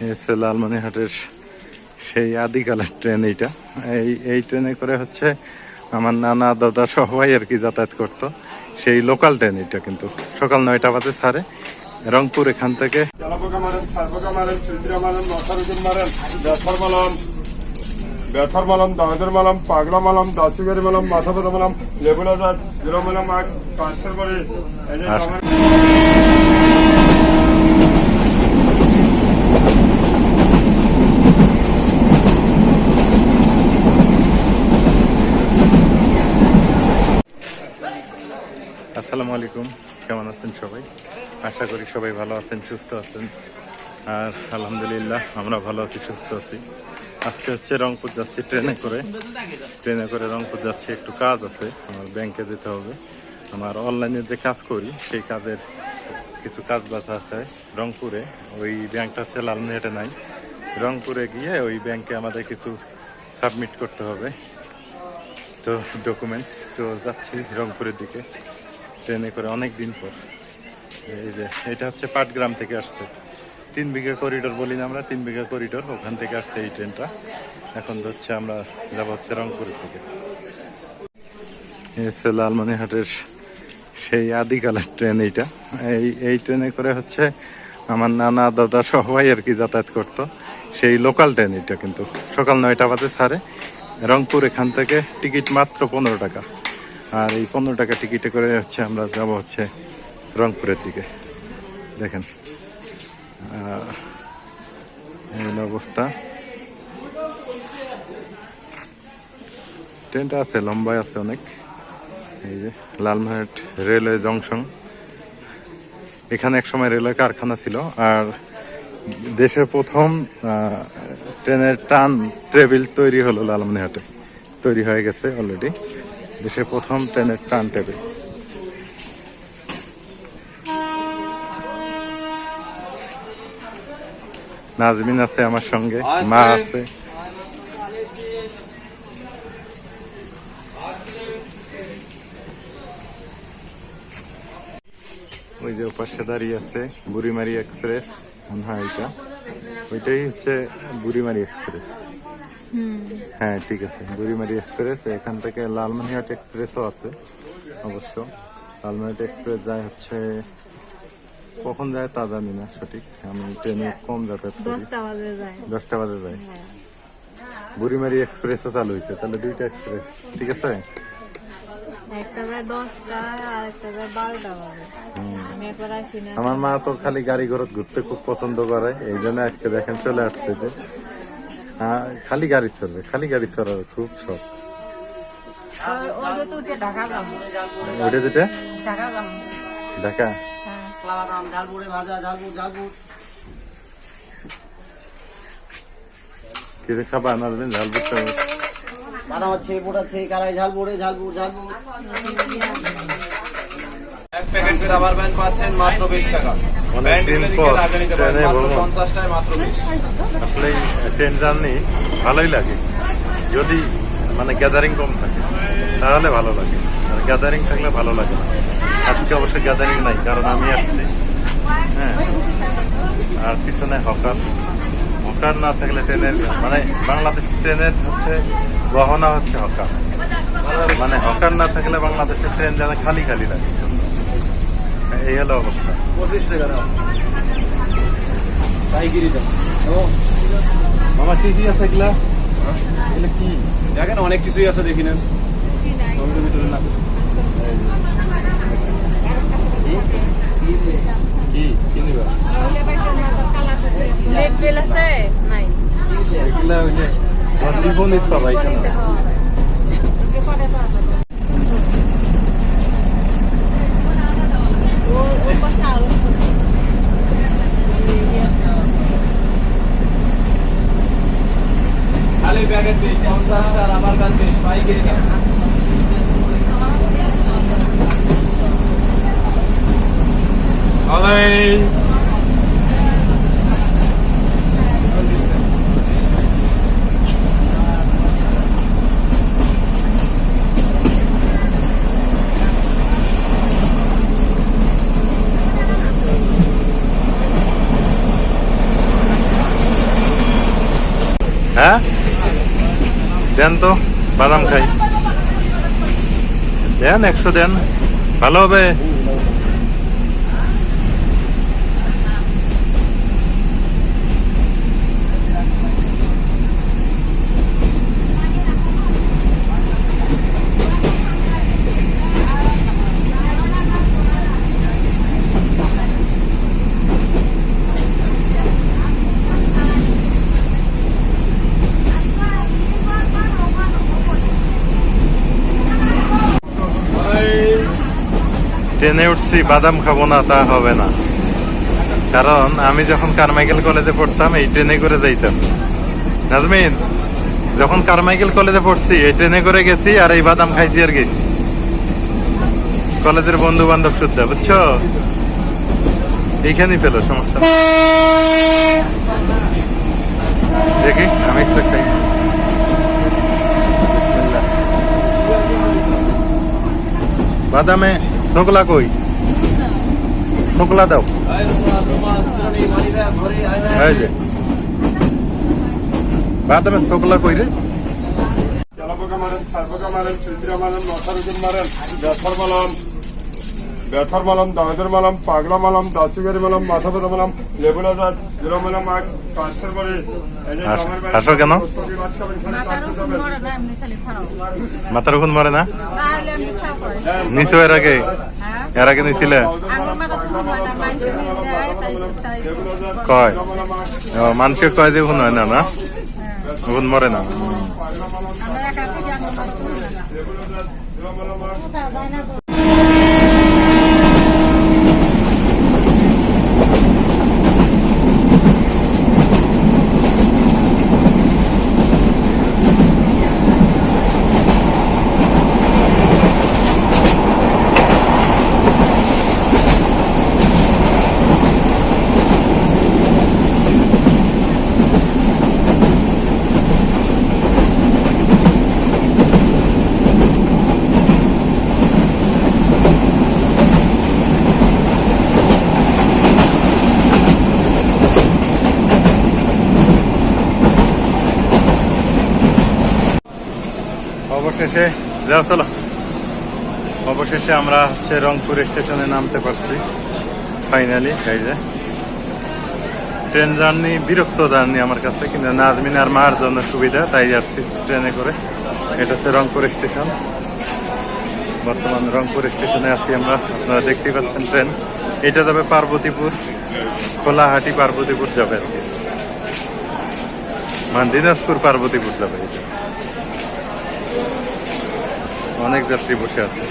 হচ্ছে লালমনিহাটের সেই আদিকালের ট্রেন এইটা। এই এই ট্রেনে করে হচ্ছে আমার নানা দাদা সবাই আর কি যাতায়াত করতো। সেই লোকাল ট্রেন এটা কিন্তু। সকাল নয়টা বাজে ছাড়ে রংপুর এখান থেকে। ব্যথার মালাম মালাম পাগলা মালাম দাসিগারি মালাম মাথা ব্যথা মালাম জিরো বাড়ি এই যে আচ্ছা। আমার- আসসালামু আলাইকুম কেমন আছেন সবাই? আশা করি সবাই ভালো আছেন, সুস্থ আছেন। আর আলহামদুলিল্লাহ, আমরা ভালো আছি, সুস্থ আছি। আজকে হচ্ছে রংপুর যাচ্ছি ট্রেনে করে। ট্রেনে করে রংপুর যাচ্ছি, একটু কাজ আছে, আমার ব্যাংকে যেতে হবে। আমার অনলাইনে যে কাজ করি, সেই কাজের কিছু কাজ বাধা আছে রংপুরে। ওই ব্যাংকটা হচ্ছে লালমিহাটে নাই। রংপুরে গিয়ে ওই ব্যাংকে আমাদের কিছু সাবমিট করতে হবে। তো ডকুমেন্ট তো যাচ্ছি রংপুরের দিকে। ট্রেনে করে অনেক দিন পর। এই যে, এটা হচ্ছে পাটগ্রাম থেকে আসছে। তিন বিঘা করিডোর বলি না আমরা, তিন বিঘা করিডোর ওখান থেকে আসছে এই ট্রেনটা। এখন হচ্ছে আমরা যাব হচ্ছে রংপুরের থেকে হচ্ছে লালমনিহাটের সেই আদিকালের ট্রেন এইটা। এই এই ট্রেনে করে হচ্ছে আমার নানা, দাদা সবাই আর কি যাতায়াত করতো। সেই লোকাল ট্রেন এটা কিন্তু। সকাল নয়টা বাজে ছাড়ে রংপুর এখান থেকে টিকিট মাত্র পনেরো টাকা। আর এই পনেরো টাকা টিকিটে করে হচ্ছে আমরা যাব হচ্ছে রংপুরের দিকে। দেখেন অবস্থা। ট্রেনটা আছে, লম্বায় আছে অনেক। এই যে লালমোহট রেলওয়ে জংশন। এখানে এক সময় রেলওয়ে কারখানা ছিল, আর দেশের প্রথম ট্রেনের টান, ট্রেবিল তৈরি হলো লালমনিহাটে তৈরি হয়ে গেছে অলরেডি দেশের প্রথম ট্রেনের টান টেবিল। নাজমিন আছে আমার সঙ্গে মা আছে। ওই যে ওপাশে দাঁড়িয়ে আছে বুড়িমারি এক্সপ্রেস মনে হয় এটা। ওইটাই হচ্ছে বুড়িমারি এক্সপ্রেস। হ্যাঁ ঠিক আছে। বুড়িমারি এক্সপ্রেস এখান থেকে লালমনিহাট এক্সপ্রেসও আছে অবশ্য। লালমনিহাট এক্সপ্রেস যায় হচ্ছে কখন যায় তা জানি না সঠিক। আমি ট্রেনে কম যাতায়াত করি। দশটা বাজে যায়। দশটা বুড়িমারি এক্সপ্রেসও চালু হয়েছে তাহলে দুইটা এক্সপ্রেস ঠিক আছে? আমার মা তো খালি গাড়ি ঘরত ঘুরতে খুব পছন্দ করে এই জন্য আজকে দেখেন চলে আসছে যে হ্যাঁ, খালি গাড়ি চলবে খালি গাড়ি চলার খুব শখ। ওইটা যেটা? ঝাল আছে ঝালপুরে ঝালপুর ঝালপুর এক প্যাকেট করে রাবার ব্যান্ড পাচ্ছেন মাত্র বিশ টাকা। ব্যান্ড পর দিকে আগে নিতে পারেন ট্রেনে ভ্রমণ। পঞ্চাশটায় মাত্র আসলে ট্রেন জার্নি ভালোই লাগে। যদি মানে গ্যাদারিং কম থাকে তাহলে ভালো লাগে। আর গ্যাদারিং থাকলে ভালো লাগে না। আজকে অবশ্যই গ্যাদারিং নাই কারণ আমি আসছি। হ্যাঁ। আর পিছনে হকার। হকার না থাকলে ট্রেনের মানে বাংলাদেশ ট্রেনের হচ্ছে গহনা হচ্ছে হকার। মানে হকার না থাকলে বাংলাদেশের ট্রেন যেন খালি খালি লাগে। এই হলো অবস্থা। পঁচিশ টাকা দাম পাইকিরি দাম মামা কি কি আছে এগুলা? এগুলা কি? দেখেন অনেক কিছুই আছে দেখি নেন। সবের ভিতরে না। কি? কি নিবা? নেট বিল আছে? নাই। এগুলা ওই যে পাবা এখানে ও ও পাশে আরও খালি প্যাকেট বিশ পঞ্চাশটা রাবার ব্যান্ড বিশ পাইকিরি দাম আলাই হ্যাঁ দেন তো বাদাম খাই। দেন একশো দেন। ভালো হবে। ট্রেনে উঠছি, বাদাম খাব না, তা হবে না। কারণ আমি যখন কারমাইকেল কলেজে পড়তাম, এই ট্রেনে করে যাইতাম। নাজমিন, যখন কারমাইকেল কলেজে পড়ছি, এই ট্রেনে করে গেছি আর এই বাদাম খাইছি আর গেছি কলেজের বন্ধু বান্ধব শুদ্ধা, বুঝছ? এইখানেই পেল সমস্যা দেখি, আমি একটু খাই। বাদামে ছোকলা কই? ঢোকলা দাও। এই যে। বাদামে ছোকলা কই রে? মারেন সারপোকা মারেন চৈত্র মারেন উপর মারেন ব্যথার মালাম ব্যথার মালাম দাঁতের মালাম পাগলা মালাম দাসিগারি মালাম মাথা ব্যথা মালাম লেবুলা জাত জিরো মালাম কাশের বাড়ি, হাসো কেন? মাথার ওখান মারে না তাহলে আমি এর আগে? এর আগে নিছিলে? পুরো কয়? মানুষের কয় যে ওখান হয় না না? ওখান মরে না। অবশেষে যাও, চলো। অবশেষে আমরা হচ্ছে রংপুর স্টেশনে নামতে পারছি। ফাইনালি তাই যে। ট্রেন জার্নি বিরক্ত জার্নি আমার কাছে, কিন্তু নাজমিন আর মার জন্য সুবিধা, তাই যাচ্ছি ট্রেনে করে। এটা হচ্ছে রংপুর স্টেশন। বর্তমান রংপুর স্টেশনে আছি আমরা। আপনারা দেখতেই পাচ্ছেন ট্রেন এটা যাবে পার্বতীপুর, কোলাহাটি পার্বতীপুর যাবে আর কি। মানে দিনাজপুর পার্বতীপুর যাবে। এটা অনেক যাত্রী বসে আছে।